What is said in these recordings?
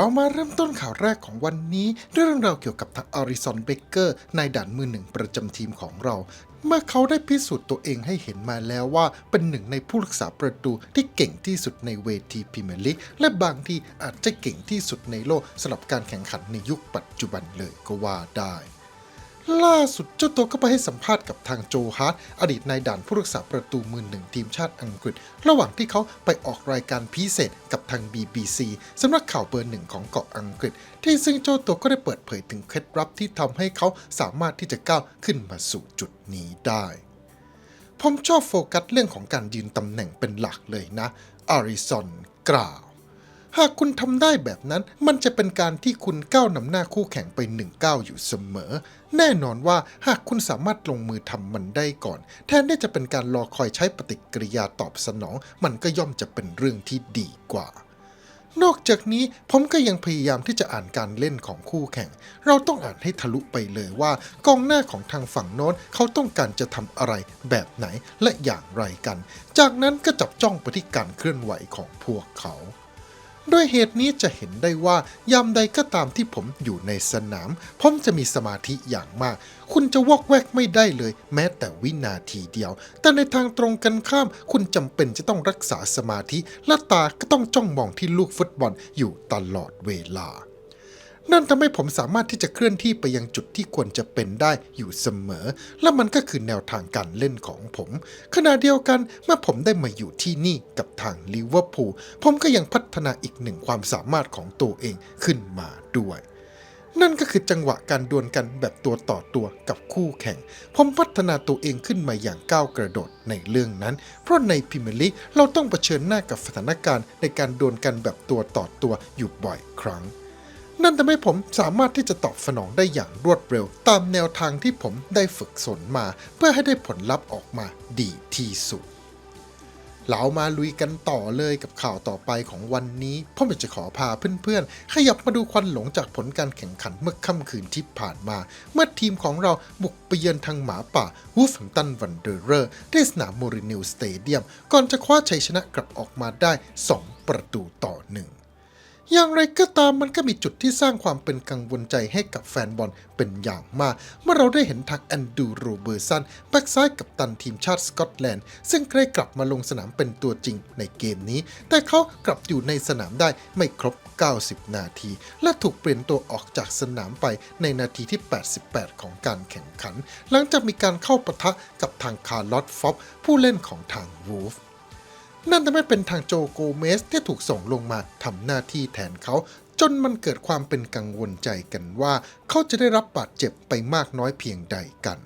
เรามาเริ่มต้นข่าวแรกของวันนี้ ด้วยเรื่องราวเกี่ยวกับทางอาริซอนเบเกอร์นายด่านมือหนึ่งประจำทีมของเรา เมื่อเขาได้พิสูจน์ตัวเองให้เห็นมาแล้วว่าเป็นหนึ่งในผู้รักษาประตูที่เก่งที่สุดในเวทีพรีเมียร์ลีกและบางที่อาจจะเก่งที่สุดในโลกสำหรับการแข่งขันในยุคปัจจุบันเลยก็ว่าได้ ล่าสุดเจ้าตัวก็ไปให้สัมภาษณ์กับทางโจฮาร์ดอดีตนายด่านผู้รักษาประตูมือหนึ่งทีมชาติอังกฤษ ระหว่างที่เขาไปออกรายการพิเศษกับทาง BBC สำนักข่าวเบอร์หนึ่งของเกาะอังกฤษ ที่ซึ่งเจ้าตัวก็ได้เปิดเผยถึงเคล็ดลับที่ทำให้เขาสามารถที่จะก้าวขึ้นมาสู่จุดนี้ได้ ผมชอบโฟกัสเรื่องของการยืนตำแหน่งเป็นหลักเลยนะอาริซอนกล่าว หากคุณทำได้แบบนั้น มันจะเป็นการที่คุณก้าวนำหน้าคู่แข่งไปหนึ่งก้าวอยู่เสมอ แน่นอนว่าหากคุณสามารถลงมือทำมันได้ก่อน แทนที่จะเป็นการรอคอยใช้ปฏิกิริยาตอบสนอง มันก็ย่อมจะเป็นเรื่องที่ดีกว่า นอกจากนี้ผมก็ยังพยายามที่จะอ่านการเล่นของคู่แข่ง เราต้องอ่านให้ทะลุไปเลยว่ากองหน้าของทางฝั่งโน้นเขาต้องการจะทำอะไรแบบไหนและอย่างไรกัน จากนั้นก็จับจ้องไปที่การเคลื่อนไหวของพวกเขา ด้วยเหตุนี้จะเห็นได้ว่ายามใดก็ตามที่ผมอยู่ในสนาม ผมจะมีสมาธิอย่างมาก คุณจะวอกแวกไม่ได้เลย แม้แต่วินาทีเดียว แต่ในทางตรงกันข้าม คุณจำเป็นจะต้องรักษาสมาธิ และตาก็ต้องจ้องมองที่ลูกฟุตบอลอยู่ตลอดเวลา นั่นทำให้ผมสามารถที่จะเคลื่อนที่ไปยังจุดที่ควรจะเป็นได้อยู่เสมอ และมันก็คือแนวทางการเล่นของผม ขณะเดียวกันเมื่อผมได้มาอยู่ที่นี่กับทางลิเวอร์พูลผมก็ยังพัฒนาอีกหนึ่งความสามารถของตัวเองขึ้นมาด้วยนั่นก็คือจังหวะการดวลกันแบบตัวต่อตัวกับคู่แข่ง ผมพัฒนาตัวเองขึ้นมาอย่างก้าวกระโดดในเรื่องนั้น เพราะในพรีเมียร์ลีเราต้องเผชิญหน้ากับสถานการณ์ในการดวลกันแบบตัวต่อตัวอยู่บ่อยครั้ง นั่นทำให้ผมสามารถที่จะตอบสนองได้อย่างรวดเร็ว ตามแนวทางที่ผมได้ฝึกฝนมา เพื่อให้ได้ผลลัพธ์ออกมาดีที่สุดเรามาลุยกันต่อเลยกับข่าวต่อไปของวันนี้ผมอยากจะขอพาเพื่อนๆ ขยับมาดูควันหลงจากผลการแข่งขันเมื่อค่ำคืนที่ผ่านมา เมื่อทีมของเราบุกไปเยือนทางหมาป่าวูฟแฮมตันวันเดอร์เรอร์ที่สนามโมรินิลสเตเดียม ก่อนจะคว้าชัยชนะกลับออกมาได้ 2 ประตูต่อหนึ่ง อย่างไรก็ตามมันก็มีจุดที่สร้างความเป็นกังวลใจให้กับแฟนบอลเป็นอย่างมาก เมื่อเราได้เห็นทักแอนดูโรเบอร์สันแบ็กซ้ายกับตันทีมชาติสกอตแลนด์ ซึ่งใกล้กลับมาลงสนามเป็นตัวจริงในเกมนี้ แต่เขากลับอยู่ในสนามได้ไม่ครบ 90 นาที และถูกเปลี่ยนตัวออกจากสนามไปในนาทีที่ 88 ของการแข่งขัน หลังจากมีการเข้าปะทะกับทางคาร์ลอตฟอบผู้เล่นของทางวูฟ นั่นทำให้เป็นทางโจโกเมสที่ถูกส่งลงมาทำหน้าที่แทนเขาจนมันเกิดความเป็นกังวลใจกันว่า เขาจะได้รับบาดเจ็บไปมากน้อยเพียงใดกัน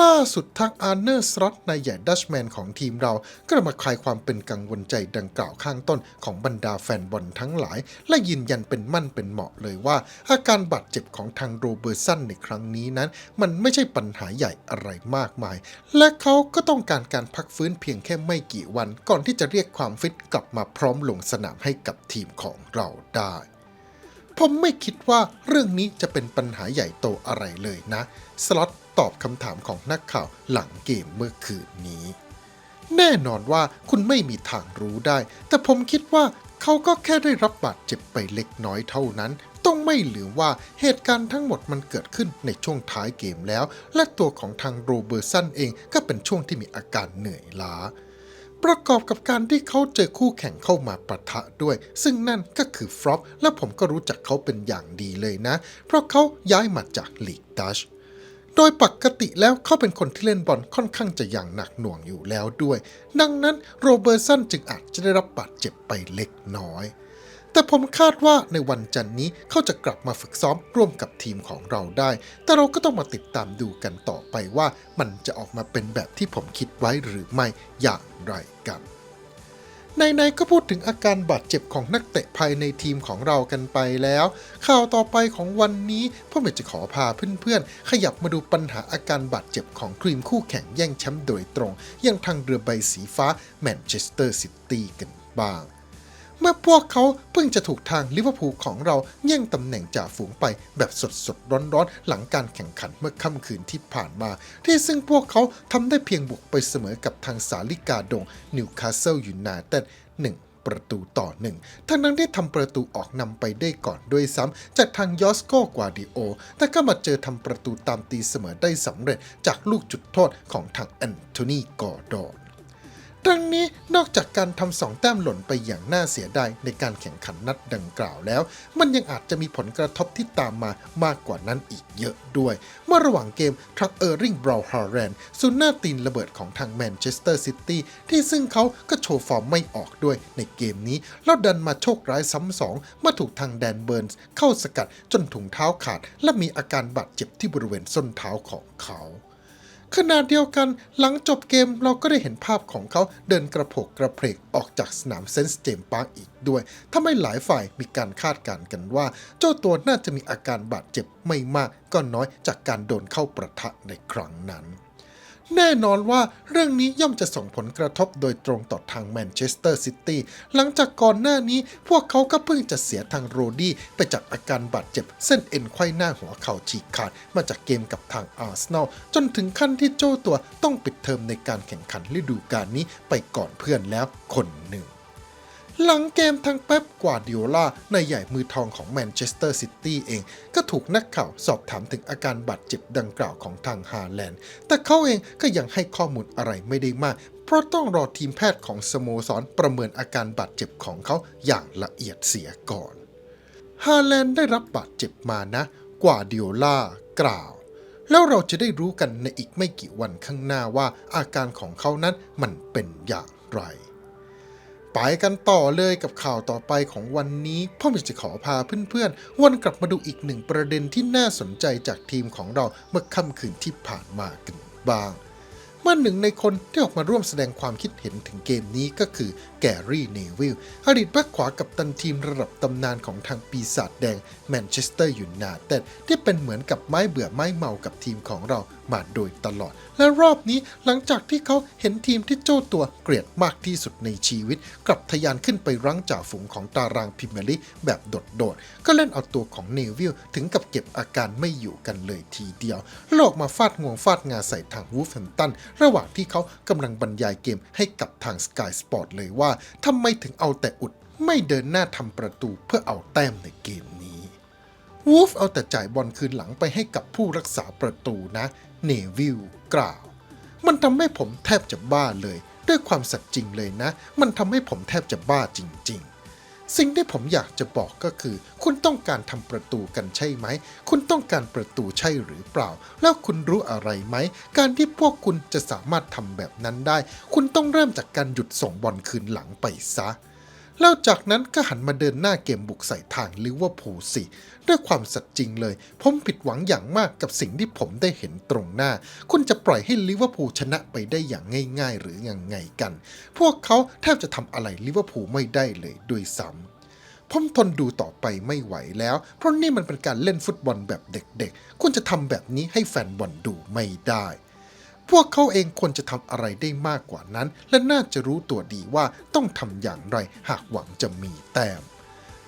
ล่าสุดทางอาร์เนอร์สล็อตนายใหญ่ดัชแมนของทีมเรา ก็มาคลายความเป็นกังวลใจดังกล่าวข้างต้นของบรรดาแฟนบอลทั้งหลาย และยืนยันเป็นมั่นเป็นเหมาะเลยว่า อาการบาดเจ็บของทางโรเบอร์สันในครั้งนี้นั้น มันไม่ใช่ปัญหาใหญ่อะไรมากมาย และเขาก็ต้องการการพักฟื้นเพียงแค่ไม่กี่วัน ก่อนที่จะเรียกความฟิตกลับมาพร้อมลงสนามให้กับทีมของเราได้ ผมไม่คิดว่าเรื่องนี้จะเป็นปัญหาใหญ่โตอะไรเลยนะ สล็อตตอบคำถามของนักข่าวหลังเกมเมื่อคืนนี้ แน่นอนว่าคุณไม่มีทางรู้ได้ แต่ผมคิดว่าเขาก็แค่ได้รับบาดเจ็บไปเล็กน้อยเท่านั้น ต้องไม่ลืมว่าเหตุการณ์ทั้งหมดมันเกิดขึ้นในช่วงท้ายเกมแล้ว และตัวของทางโรเบอร์สันเองก็เป็นช่วงที่มีอาการเหนื่อยล้า ประกอบกับการที่เขาเจอคู่แข่งเข้ามาปะทะด้วย ซึ่งนั่นก็คือฟรอปและผมก็รู้จักเขาเป็นอย่างดีเลยนะ เพราะเขาย้ายมาจากลีกดัชโดยปกติแล้วเขาเป็นคนที่เล่นบอลค่อนข้างจะอย่างหนักหน่วงอยู่แล้วด้วย ดังนั้นโรเบอร์สันจึงอาจจะได้รับบาดเจ็บไปเล็กน้อย แต่ผมคาดว่าในวันจันนี้เขาจะกลับมาฝึกซ้อมร่วมกับทีมของเราได้ แต่เราก็ต้องมาติดตามดูกันต่อไปว่ามันจะออกมาเป็นแบบที่ผมคิดไว้หรือไม่อย่างไรกันในๆก็พูดถึงอาการบาดเจ็บของนักเตะภายในทีมของเรากันไปแล้ว ข่าวต่อไปของวันนี้พ่อเมจะขอพาเพื่อนๆ ขยับมาดูปัญหาอาการบาดเจ็บของทีมคู่แข่งแย่งแชมป์โดยตรง อย่างทางเรือใบสีฟ้าแมนเชสเตอร์ซิตี้กันบ้าง มื่อพวกเขาเพิ่งจะถูกทางลิเวอร์พูลของเราแย่งตำแหน่งจ่าฝูงไปแบบสดสดร้อนๆ หลังการแข่งขันเมื่อค่ำคืนที่ผ่านมา ที่ซึ่งพวกเขาทำได้เพียงบุกไปเสมอกับทางสาลิกาดงนิวคาสเซิลยูไนเต็ด1ประตูต่อหนึ่งทั้งนั้นที่ทำประตูออกนำไปได้ก่อนด้วยซ้ำจากทางยอสโกกวาดิโอ แต่ก็มาเจอทำประตูตามตีเสมอได้สำเร็จจากลูกจุดโทษของทางแอนโทนีกอร์ดอน ทั้งนี้นอกจากการทำสองแต้มหล่นไปอย่างน่าเสียดายในการแข่งขันนัดดังกล่าวแล้ว มันยังอาจจะมีผลกระทบที่ตามมามากกว่านั้นอีกเยอะด้วย เมื่อระหว่างเกมทรัคเออร์ริงบราวฮาร์แรนศูนย์หน้าตีนระเบิดของทางแมนเชสเตอร์ซิตี้ที่ซึ่งเขาก็โชว์ฟอร์มไม่ออกด้วยในเกมนี้ แล้วดันมาโชคร้ายซ้ำสองเมื่อถูกทางแดนเบิร์นส์เข้าสกัดจนถุงเท้าขาด และมีอาการบาดเจ็บที่บริเวณส้นเท้าของเขา ขณะเดียวกันหลังจบเกมเราก็ได้เห็นภาพของเขาเดินกระโผกกระเพกออกจากสนามเซนส์เจมปาร์กอีกด้วยทำให้หลายฝ่ายมีการคาดการณ์กันว่า เจ้าตัวน่าจะมีอาการบาดเจ็บไม่มากก็น้อยจากการโดนเข้าประทะในครั้งนั้น แน่นอนว่าเรื่องนี้ย่อมจะส่งผลกระทบโดยตรงต่อทางแมนเชสเตอร์ซิตี้หลังจากก่อนหน้านี้พวกเขาก็เพิ่งจะเสียทางโรดี้ไปจากอาการบาดเจ็บเส้นเอ็นไขว้หน้าหัวเข่าฉีกขาดมาจากเกมกับทางอาร์เซนอลจนถึงขั้นที่โจ้ตัวต้องปิดเทอมในการแข่งขันฤดูกาลนี้ไปก่อนเพื่อนแล้วคนหนึ่ง หลังเกมทางเป๊ปกวาดิโอลาในใหญ่มือทองของแมนเชสเตอร์ซิตี้เอง ก็ถูกนักข่าวสอบถามถึงอาการบาดเจ็บดังกล่าวของทางฮาแลนด์ แต่เขาเองก็ยังให้ข้อมูลอะไรไม่ได้มาก เพราะต้องรอทีมแพทย์ของสโมสรประเมินอาการบาดเจ็บของเขาอย่างละเอียดเสียก่อน ฮาแลนด์ได้รับบาดเจ็บมานะ กว่าดิโอล่ากล่าว แล้วเราจะได้รู้กันในอีกไม่กี่วันข้างหน้าว่าอาการของเขานั้นมันเป็นอย่างไร ไปกันต่อเลยกับข่าวต่อไปของวันนี้พ่อมจะขอพาเพื่อนๆวนกลับมาดูอีกหนึ่งประเด็นที่น่าสนใจจากทีมของเราเมื่อค่ำคืนที่ผ่านมากันบ้าง เมื่อหนึ่งในคนที่ออกมาร่วมแสดงความคิดเห็นถึงเกมนี้ก็คือแกรี่เนวิลอดีตแบ็คขวากับตันทีมระดับตำนานของทางปีศาจแดงแมนเชสเตอร์ยูไนเต็ดที่เป็นเหมือนกับไม้เบื่อไม้เมากับทีมของเรามาโดยตลอด และรอบนี้หลังจากที่เขาเห็นทีมที่เจ้าตัวเกลียดมากที่สุดในชีวิต กลับทะยานขึ้นไปรั้งจ่าฝูงของตารางพรีเมลีกแบบโดดๆ ก็เล่นเอาตัวของเนวิลถึงกับเก็บอาการไม่อยู่กันเลยทีเดียวโลกมาฟาดงวงฟาดงาใส่ทางวูฟแฮมตันระหว่างที่เขากำลังบรรยายเกมให้กับทางสกายสปอร์ตเลยว่าทำไมถึงเอาแต่อุดไม่เดินหน้าทำประตูเพื่อเอาแต้มในเกมนี้ วูฟเอาแต่จ่ายบอลคืนหลังไปให้กับผู้รักษาประตูนะ เนวิลกล่าว มันทำให้ผมแทบจะบ้าเลย ด้วยความสัตย์จริงเลยนะ มันทำให้ผมแทบจะบ้าจริง ๆ สิ่งที่ผมอยากจะบอกก็คือ คุณต้องการทำประตูกันใช่ไหม คุณต้องการประตูใช่หรือเปล่า แล้วคุณรู้อะไรไหม การที่พวกคุณจะสามารถทำแบบนั้นได้ คุณต้องเริ่มจากการหยุดส่งบอลคืนหลังไปซะ แล้วจากนั้นก็หันมาเดินหน้าเกมบุกใส่ทางลิเวอร์พูลสิ ด้วยความสัตย์จริงเลย ผมผิดหวังอย่างมากกับสิ่งที่ผมได้เห็นตรงหน้า คุณจะปล่อยให้ลิเวอร์พูลชนะไปได้อย่างง่ายๆ หรือยังไงกัน พวกเขาแทบจะทำอะไรลิเวอร์พูลไม่ได้เลยด้วยซ้ำผมทนดูต่อไปไม่ไหวแล้ว เพราะนี่มันเป็นการเล่นฟุตบอลแบบเด็กๆ คุณจะทำแบบนี้ให้แฟนบอลดูไม่ได้ พวกเขาเองควรจะทำอะไรได้มากกว่านั้น และน่าจะรู้ตัวดีว่าต้องทำอย่างไรหากหวังจะมีแต้ม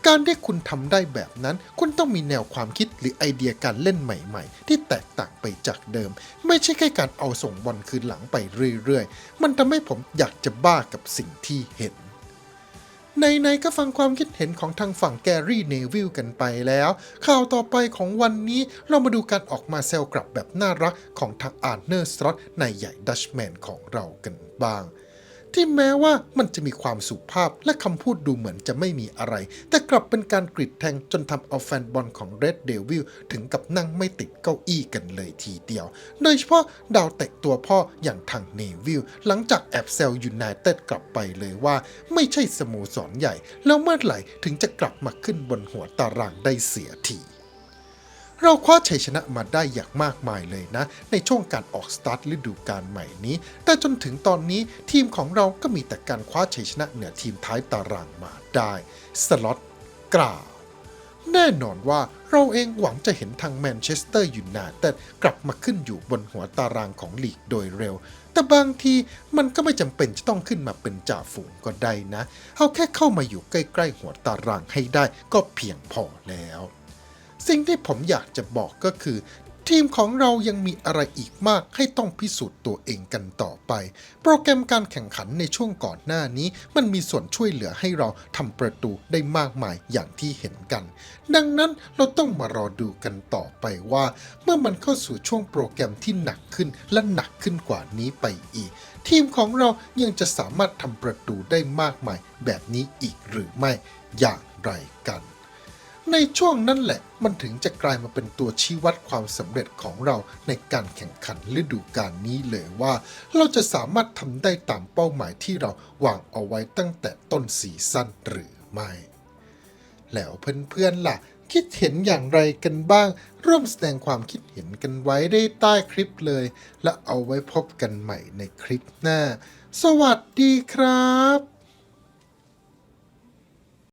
การที่คุณทำได้แบบนั้น คุณต้องมีแนวความคิดหรือไอเดียการเล่นใหม่ ๆ ที่แตกต่างไปจากเดิม ไม่ใช่แค่การเอาส่งบอลคืนหลังไปเรื่อยๆ มันทำให้ผมอยากจะบ้ากับสิ่งที่เห็น ในๆก็ฟังความคิดเห็นของทางฝั่งแกรี่เนวิลกันไปแล้ว ข่าวต่อไปของวันนี้เรามาดูการออกมาเซลกลับแบบน่ารักของทางอาร์เนอร์สตรอตในใหญ่ดัชแมนของเรากันบ้าง ที่แม้ว่ามันจะมีความสุภาพและคำพูดดูเหมือนจะไม่มีอะไร แต่กลับเป็นการกรีดแทงจนทำเอาแฟนบอลของ Red Devil ถึงกับนั่งไม่ติดเก้าอี้กันเลยทีเดียว โดยเฉพาะดาวเตะตัวพ่ออย่างทางเนวิลหลังจากแอบเซลยูไนเต็ดกลับไปเลยว่าไม่ใช่สโมสรใหญ่ แล้วเมื่อไหร่ถึงจะกลับมาขึ้นบนหัวตารางได้เสียที เราคว้าชัยชนะมาได้อย่างมากมายเลยนะ ในช่วงการออกสตาร์ทฤดูกาลใหม่นี้ แต่จนถึงตอนนี้ทีมของเราก็มีแต่การคว้าชัยชนะเหนือทีมท้ายตารางมาได้ สล็อตกล่าว แน่นอนว่าเราเองหวังจะเห็นทางแมนเชสเตอร์ยูไนเต็ดกลับมาขึ้นอยู่บนหัวตารางของลีกโดยเร็ว แต่บางทีมันก็ไม่จำเป็นจะต้องขึ้นมาเป็นจ่าฝูงก็ได้นะ เอาแค่เข้ามาอยู่ใกล้ๆหัวตารางให้ได้ก็เพียงพอแล้ว สิ่งที่ผมอยากจะบอกก็คือ ทีมของเรายังมีอะไรอีกมากให้ต้องพิสูจน์ตัวเองกันต่อไป โปรแกรมการแข่งขันในช่วงก่อนหน้านี้มันมีส่วนช่วยเหลือให้เราทำประตูได้มากมายอย่างที่เห็นกัน ดังนั้นเราต้องมารอดูกันต่อไปว่า เมื่อมันเข้าสู่ช่วงโปรแกรมที่หนักขึ้นและหนักขึ้นกว่านี้ไปอีก ทีมของเรายังจะสามารถทำประตูได้มากมายแบบนี้อีกหรือไม่อย่างไรกัน ในช่วงนั้นแหละ มันถึงจะกลายมาเป็นตัวชี้วัดความสำเร็จของเราในการแข่งขันฤดูกาลนี้เลยว่า เราจะสามารถทำได้ตามเป้าหมายที่เราวางเอาไว้ตั้งแต่ต้นซีซั่นหรือไม่ แล้วเพื่อนๆล่ะ คิดเห็นอย่างไรกันบ้าง ร่วมแสดงความคิดเห็นกันไว้ได้ใต้คลิปเลย และเอาไว้พบกันใหม่ในคลิปหน้า สวัสดีครับ